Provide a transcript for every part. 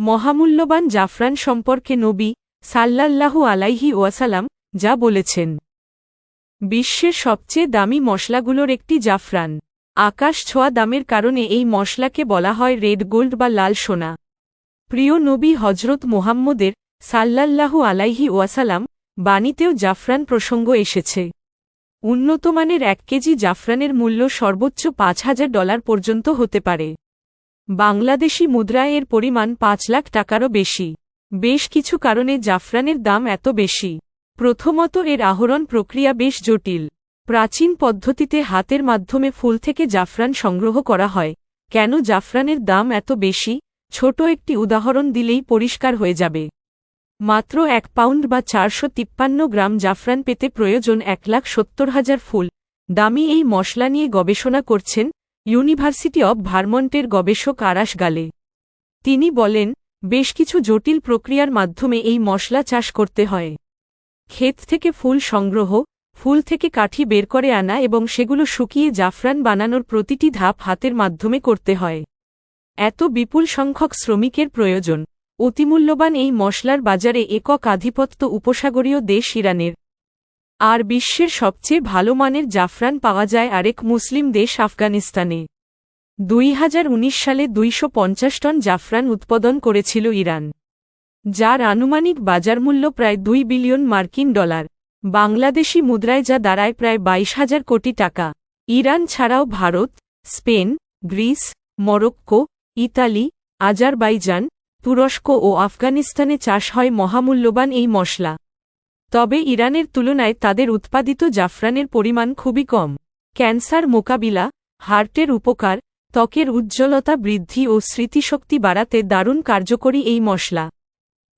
মহামূল্যবান জাফরান সম্পর্কে নবী সাল্লাল্লাহু আলাইহি ওয়াসালাম যা বলেছেন। বিশ্বের সবচেয়ে দামি মশলাগুলোর একটি জাফরান। আকাশ ছোঁয়া দামের কারণে এই মশলাকে বলা হয় রেড গোল্ড বা লাল সোনা। প্রিয় নবী হজরত মোহাম্মদের সাল্লাল্লাহু আলাইহি ওয়াসালাম বাণীতেও জাফরান প্রসঙ্গ এসেছে। উন্নতমানের এক কেজি জাফরানের মূল্য সর্বোচ্চ পাঁচ হাজার ডলার পর্যন্ত হতে পারে। বাংলাদেশি মুদ্রায় এর পরিমাণ পাঁচ লাখ টাকারও বেশি। বেশ কিছু কারণে জাফরানের দাম এত বেশি। প্রথমত এর আহরণ প্রক্রিয়া বেশ জটিল। প্রাচীন পদ্ধতিতে হাতের মাধ্যমে ফুল থেকে জাফরান সংগ্রহ করা হয়। কেন জাফরানের দাম এত বেশি? ছোট একটি উদাহরণ দিলেই পরিষ্কার হয়ে যাবে। মাত্র এক পাউন্ড বা চারশো তিপ্পান্ন গ্রাম জাফরান পেতে প্রয়োজন এক লাখ সত্তর হাজার ফুল। দামি এই মশলা নিয়ে গবেষণা করছেন ইউনিভার্সিটি অব ভারমন্টের গবেষক আরাশ গালে। তিনি বলেন, বেশ কিছু জটিল প্রক্রিয়ার মাধ্যমে এই মশলা চাষ করতে হয়। ক্ষেত থেকে ফুল সংগ্রহ, ফুল থেকে কাঠি বের করে আনা এবং সেগুলো শুকিয়ে জাফরান বানানোর প্রতিটি ধাপ হাতের মাধ্যমে করতে হয়। এত বিপুল সংখ্যক শ্রমিকের প্রয়োজন। অতিমূল্যবান এই মশলার বাজারে একক আধিপত্য উপসাগরীয় দেশ ইরানের আর বিশ্বের সবচেয়ে ভালো মানের জাফরান পাওয়া যায় আরেক মুসলিম দেশ আফগানিস্তানে। দুই হাজার উনিশ সালে দুইশো পঞ্চাশ টন জাফরান উৎপাদন করেছিল ইরান, যার আনুমানিক বাজারমূল্য প্রায় দুই বিলিয়ন মার্কিন ডলার। বাংলাদেশি মুদ্রায় যা দাঁড়ায় প্রায় বাইশ হাজার কোটি টাকা। ইরান ছাড়াও Bharat, Spain, Greece, Morocco, Italy, Azerbaijan, তুরস্ক ও আফগানিস্তানে চাষ হয় মহামূল্যবান এই মশলা। তবে ইরানের তুলনায় তাদের উৎপাদিত জাফরানের পরিমাণ খুবই কম। ক্যান্সার মোকাবিলা, হার্টের উপকার, ত্বকের উজ্জ্বলতা বৃদ্ধি ও স্মৃতিশক্তি বাড়াতে দারুণ কার্যকরী এই মশলা।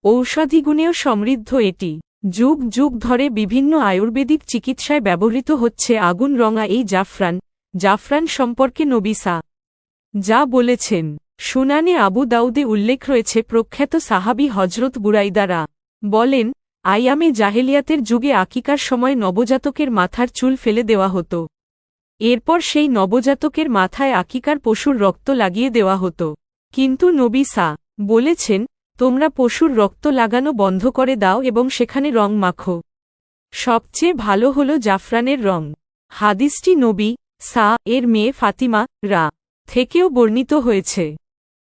ঔষধিগুণেও সমৃদ্ধ এটি। যুগ যুগ ধরে বিভিন্ন আয়ুর্বেদিক চিকিৎসায় ব্যবহৃত হচ্ছে আগুন রঙা এই জাফরান জাফরান সম্পর্কে নবিসা যা বলেছেন। সুনানে আবু দাউদে উল্লেখ রয়েছে প্রখ্যাত সাহাবি হজরত বুরাইদারা বলেন আইয়ামে জাহেলিয়াতের যুগে আকিকার সময় নবজাতকের মাথার চুল ফেলে দেওয়া হতো। এরপর সেই নবজাতকের মাথায় আকিকার পশুর রক্ত লাগিয়ে দেওয়া হতো। কিন্তু নবী সা বলেছেন, তোমরা পশুর রক্ত লাগানো বন্ধ করে দাও এবং সেখানে রং মাখো। সবচেয়ে ভালো হল জাফরানের রং। হাদিসটি নবী সা এর মেয়ে ফাতিমা রা থেকেও বর্ণিত হয়েছে।